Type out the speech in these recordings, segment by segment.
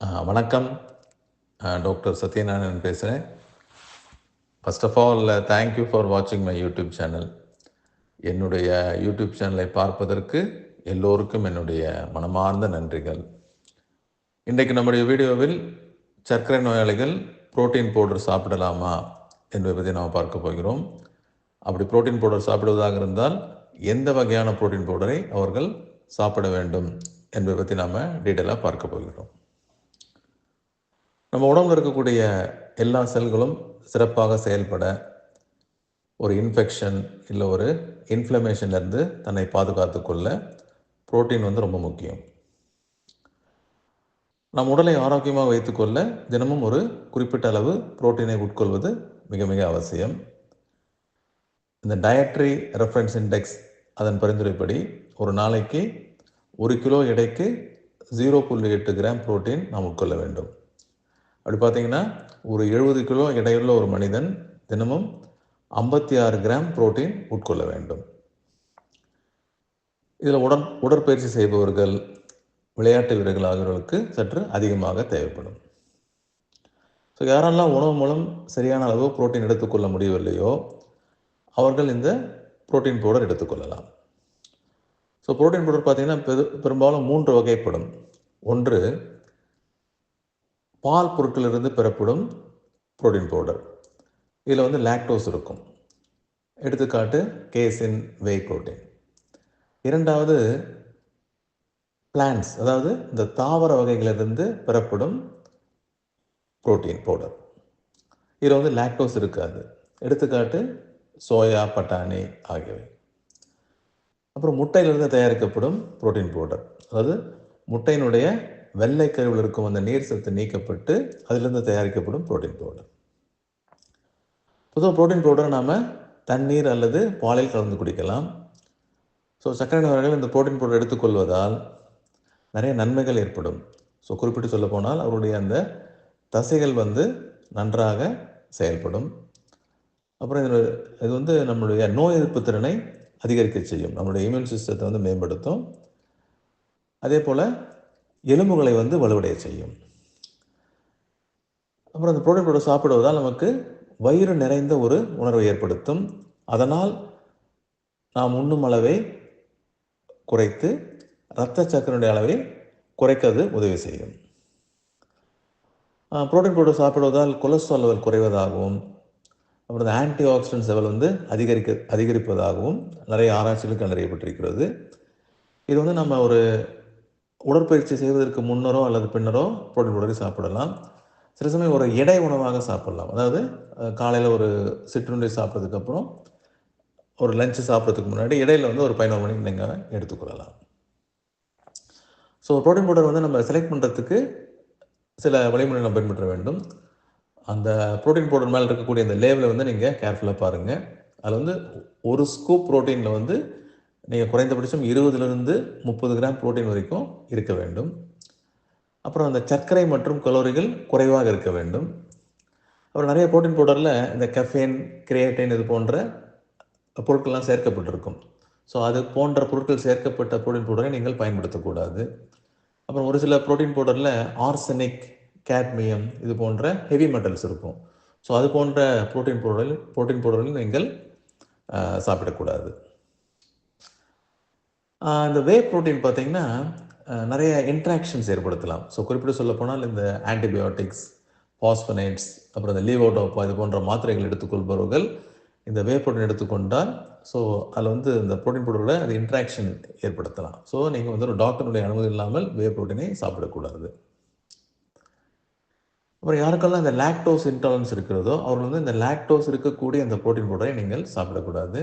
வணக்கம். டாக்டர் சத்யநாராயணன் பேசுகிறேன் first of all thank you for வாட்சிங் மை யூடியூப் சேனல் என்னுடைய யூடியூப் சேனலை பார்ப்பதற்கு எல்லோருக்கும் என்னுடைய மனமார்ந்த நன்றிகள். இன்றைக்கு நம்முடைய வீடியோவில் சர்க்கரை நோயாளிகள் புரோட்டீன் பவுடர் சாப்பிடலாமா என்பதை பற்றி நாம் பார்க்க போகிறோம். அப்படி புரோட்டீன் பவுடர் சாப்பிடுவதாக இருந்தால் எந்த வகையான புரோட்டீன் பவுடரை அவர்கள் சாப்பிட வேண்டும் என்பதை பற்றி நாம் டீட்டெயிலாக பார்க்க போகிறோம். நம்ம உடம்புல இருக்கக்கூடிய எல்லா செல்களும் சிறப்பாக செயல்பட ஒரு இன்ஃபெக்ஷன் இல்லை ஒரு இன்ஃப்ளமேஷன்லேருந்து தன்னை பாதுகாத்து கொள்ள புரோட்டீன் வந்து ரொம்ப முக்கியம். நம் உடலை ஆரோக்கியமாக வைத்துக்கொள்ள தினமும் ஒரு குறிப்பிட்ட அளவு புரோட்டீனை உட்கொள்வது மிக மிக அவசியம். இந்த டயட்ரி ரெஃபரன்ஸ் இண்டெக்ஸ் அதன் பரிந்துரைப்படி ஒரு நாளைக்கு ஒரு கிலோ எடைக்கு ஜீரோ புள்ளி எட்டு கிராம் புரோட்டீன் நாம் உட்கொள்ள வேண்டும். அப்படி பார்த்தீங்கன்னா ஒரு எழுபது கிலோ எடையுள்ள ஒரு மனிதன் தினமும் ஐம்பத்தி ஆறு கிராம் புரோட்டீன் உட்கொள்ள வேண்டும். இதில் உடன் உடற்பயிற்சி செய்பவர்கள் விளையாட்டு வீரர்கள் ஆகியோர்களுக்கு சற்று அதிகமாக தேவைப்படும். ஸோ யாரெல்லாம் உணவு மூலம் சரியான அளவு புரோட்டீன் எடுத்துக்கொள்ள முடியவில்லையோ அவர்கள் இந்த புரோட்டீன் பவுடர் எடுத்துக்கொள்ளலாம் ஸோ புரோட்டீன் பவுடர் பார்த்தீங்கன்னா பெரு பெரும்பாலும் மூன்று வகைப்படும். ஒன்று பால் பொருட்களிலிருந்து பெறப்படும் புரோட்டீன் பவுடர். இதில் வந்து லாக்டோஸ் இருக்கும். எடுத்துக்காட்டு கேசின் வே புரோட்டீன் இரண்டாவது பிளான்ஸ் அதாவது இந்த தாவர வகைகளிலிருந்து பெறப்படும் புரோட்டீன் பவுடர் இதில் வந்து லாக்டோஸ் இருக்காது. எடுத்துக்காட்டு சோயா பட்டாணி ஆகியவை. அப்புறம் முட்டையிலிருந்து தயாரிக்கப்படும் புரோட்டீன் பவுடர் அதாவது முட்டையினுடைய வெள்ளை கருவில் இருக்கும் அந்த நீர் சத்து நீக்கப்பட்டு அதிலிருந்து தயாரிக்கப்படும் புரோட்டீன் பவுடர் பொதுவாக புரோட்டீன் பவுடரை நாம் தண்ணீர் அல்லது பாலில் கலந்து குடிக்கலாம். ஸோ சர்க்கரை நோயாளிகள் இந்த புரோட்டீன் பவுடர் எடுத்துக்கொள்வதால் நிறைய நன்மைகள் ஏற்படும். ஸோ குறிப்பிட்டு சொல்ல போனால் அவருடைய அந்த தசைகள் வந்து நன்றாக செயல்படும். அப்புறம் இது இது வந்து நம்மளுடைய நோய் எதிர்ப்பு திறனை அதிகரிக்க செய்யும். நம்மளுடைய இம்யூன் சிஸ்டத்தை வந்து மேம்படுத்தும். அதே போல் எலும்புகளை வந்து வலுவடைய செய்யும். அப்புறம் அந்த புரோட்டீன் பவுடர் சாப்பிடுவதால் நமக்கு வயிறு நிறைந்த ஒரு உணர்வை ஏற்படுத்தும். அதனால் நாம் உண்ணும் அளவை குறைத்து இரத்த சக்கரனுடைய அளவை குறைக்கிறது உதவி செய்யும். புரோட்டீன் பவுடர் சாப்பிடுவதால் கொலஸ்ட்ரால் லெவல் குறைவதாகவும் அப்புறம் இந்த ஆன்டி ஆக்சிடென்ட்ஸ் லெவல் வந்து அதிகரிக்க அதிகரிப்பதாகவும் நிறைய ஆராய்ச்சிகள் கண்டறியப்பட்டிருக்கிறது. இது வந்து நம்ம ஒரு உடற்பயிற்சி செய்வதற்கு முன்னரோ அல்லது பின்னரோ புரோட்டீன் பவுடரை சாப்பிடலாம். சில சமயம் ஒரு எடை உணவாக சாப்பிடலாம். அதாவது காலையில் ஒரு சிற்றுண்டி சாப்பிட்றதுக்கப்புறம் ஒரு லஞ்சு சாப்பிட்றதுக்கு முன்னாடி இடையில வந்து ஒரு பதினோரு மணிக்கு நீங்கள் எடுத்துக்கொள்ளலாம். ஸோ ப்ரோட்டீன் பவுடர் வந்து நம்ம செலக்ட் பண்ணுறதுக்கு சில வழிமுறை நம்ம பின்பற்ற வேண்டும். அந்த ப்ரோட்டீன் பவுடர் மேலே இருக்கக்கூடிய அந்த லேவில் வந்து நீங்கள் கேர்ஃபுல்லாக பாருங்கள் அதில் வந்து ஒரு ஸ்கூப் ப்ரோட்டீனில் வந்து நீங்கள் குறைந்தபட்சம் இருபதுலேருந்து முப்பது கிராம் புரோட்டீன் வரைக்கும் இருக்க வேண்டும். அப்புறம் அந்த சர்க்கரை மற்றும் கலோரிகள் குறைவாக இருக்க வேண்டும். அப்புறம் நிறைய புரோட்டீன் பவுடரில் இந்த கஃபேன் கிரியேட்டைன் இது போன்ற பொருட்கள்லாம் சேர்க்கப்பட்டிருக்கும். ஸோ அது போன்ற பொருட்கள் சேர்க்கப்பட்ட புரோட்டீன் பவுடரை நீங்கள் பயன்படுத்தக்கூடாது. அப்புறம் ஒரு சில புரோட்டீன் பவுடரில் ஆர்சனிக் கேட்மியம் இது போன்ற ஹெவி மெட்டல்ஸ் இருக்கும். ஸோ அது போன்ற புரோட்டீன் பவுடரில் புரோட்டீன் பவுடரில் நீங்கள் சாப்பிடக்கூடாது. இந்த வே ப்ரோட்டீன் பார்த்தீங்கன்னா நிறைய இன்ட்ராக்ஷன்ஸ் ஏற்படுத்தலாம். ஸோ குறிப்பிட்டு சொல்ல போனால் இந்த ஆன்டிபயோட்டிக்ஸ் பாஸ்பனைட்ஸ் அப்புறம் இந்த லீவோடோப்பா இது போன்ற மாத்திரைகள் எடுத்துக்கொள்பவர்கள் இந்த வே ப்ரோட்டீன் எடுத்துக்கொண்டால் ஸோ அதில் வந்து இந்த ப்ரோட்டீன் பவுடரோட அது இன்ட்ராக்ஷன் ஏற்படுத்தலாம். ஸோ நீங்கள் வந்து ஒரு டாக்டருடைய அனுமதி இல்லாமல் வே ப்ரோட்டீனை சாப்பிடக்கூடாது. அப்புறம் யாருக்கெல்லாம் இந்த லாக்டோஸ் இன்டாலரன்ஸ் இருக்கிறதோ அவர்கள் வந்து இந்த லாக்டோஸ் இருக்கக்கூடிய அந்த ப்ரோட்டீன் பவுடரை நீங்கள் சாப்பிடக்கூடாது.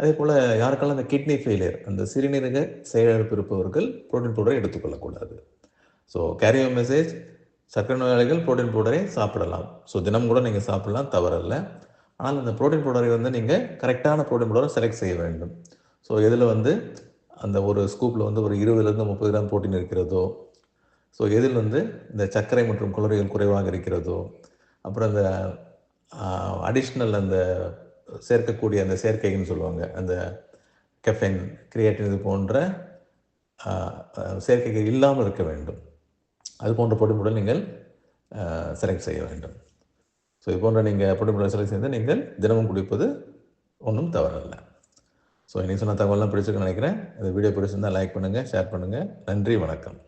அதே போல் யாருக்கெல்லாம் இந்த கிட்னி ஃபெயிலியர் அந்த சிறுநீரக செயலிழப்பு இருப்பவர்கள் ப்ரோட்டீன் பவுடரை எடுத்துக்கொள்ளக்கூடாது. ஸோ கேரியோ மெசேஜ் சர்க்கரை நோயாளிகள் ப்ரோட்டீன் பவுடரை சாப்பிடலாம். ஸோ தினம் கூட நீங்கள் சாப்பிடலாம் தவறல்ல. ஆனால் அந்த புரோட்டீன் பவுடரை வந்து நீங்கள் கரெக்டான ப்ரோட்டீன் பவுடரை செலக்ட் செய்ய வேண்டும். ஸோ இதில் வந்து அந்த ஒரு ஸ்கூப்பில் வந்து ஒரு இருபதுலேருந்து முப்பது கிராம் ப்ரோட்டீன் இருக்கிறதோ ஸோ எதில் வந்து இந்த சர்க்கரை மற்றும் குளறுகள் குறைவாக இருக்கிறதோ அப்புறம் இந்த அடிஷ்னல் அந்த சேர்க்கக்கூடிய அந்த சேர்க்கைன்னு சொல்லுவாங்க. அந்த கெஃபைன் கிரியேட்டின் இது போன்ற செயற்கைகள் இல்லாமல் இருக்க வேண்டும். அது போன்ற பொடிமுடல் நீங்கள் செலக்ட் செய்ய வேண்டும். ஸோ இது போன்ற நீங்கள் பொடிமுடல் செலக்ட் செய்து நீங்கள் தினமும் குடிப்பது ஒன்றும் தவறல்ல. ஸோ இன்றைக்கி சொன்ன தகவலாம் பிடிச்சிருக்குன்னு நினைக்கிறேன். இந்த வீடியோ பிடிச்சிருந்தால் லைக் பண்ணுங்கள் ஷேர் பண்ணுங்கள் நன்றி வணக்கம்.